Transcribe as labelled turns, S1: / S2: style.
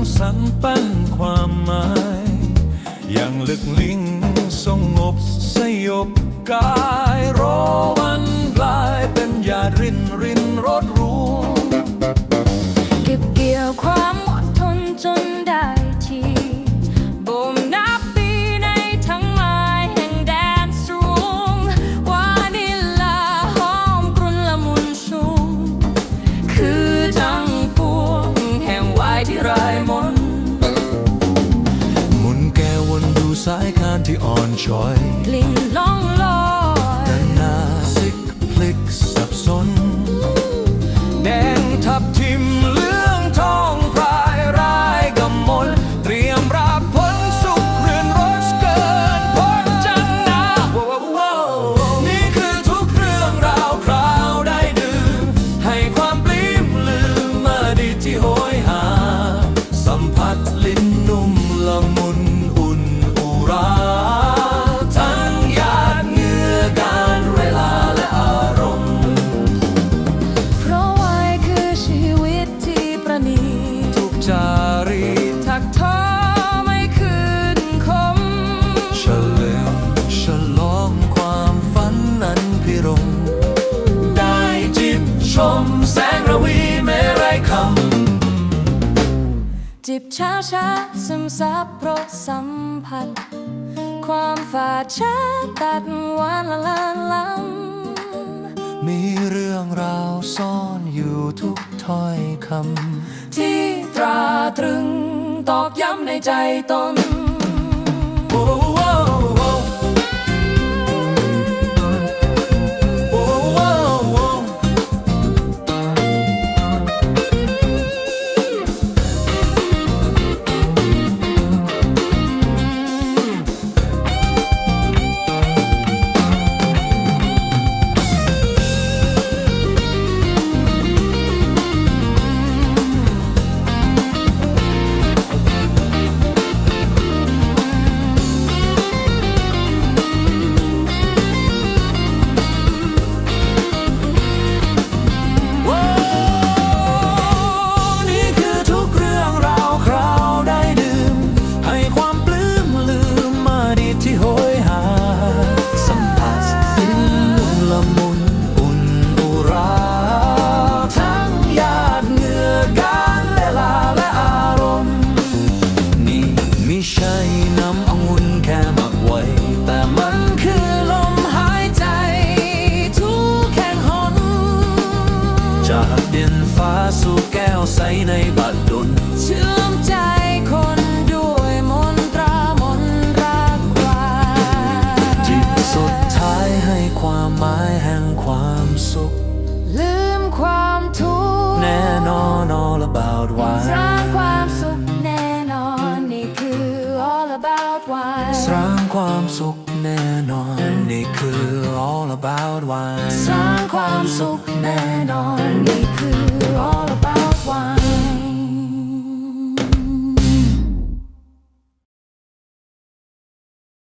S1: และน้ำรังสรรค์ปั้นความหมาย อย่างลึกลิงสงบสยบกาย
S2: สาย
S1: คานที่อ่อนช้อย
S2: กลิ่นล่องลอย
S1: นานาสิกพลิกสับสน แดงทับทิม มแสงระวีเมไรค
S2: จิบช้าช้าๆซึมซับรสสัมผัส ความฝาดช้าตัดหวานละลานล้ำ
S1: มีเรื่องราวซ่อนอยู่ทุกถ้อยคำ
S2: ที่ตราตรึงตอกย้ำในใจตนำ
S1: ใสในบัดดล
S2: เชื่อมใจคนด้วยมนตรามนรักกว่า
S1: จิตสุดท้ายให้ความหมายแห่งความสุข
S2: ลืมความทุกข์
S1: แน่นอน all about
S2: ส
S1: why
S2: ร้างความสุขแน่นอนนี่คือ all about why
S1: สร้างความสุขแน่นอนนี่คือ all about why
S2: สร้างความสุขแน่นอนนี่คือ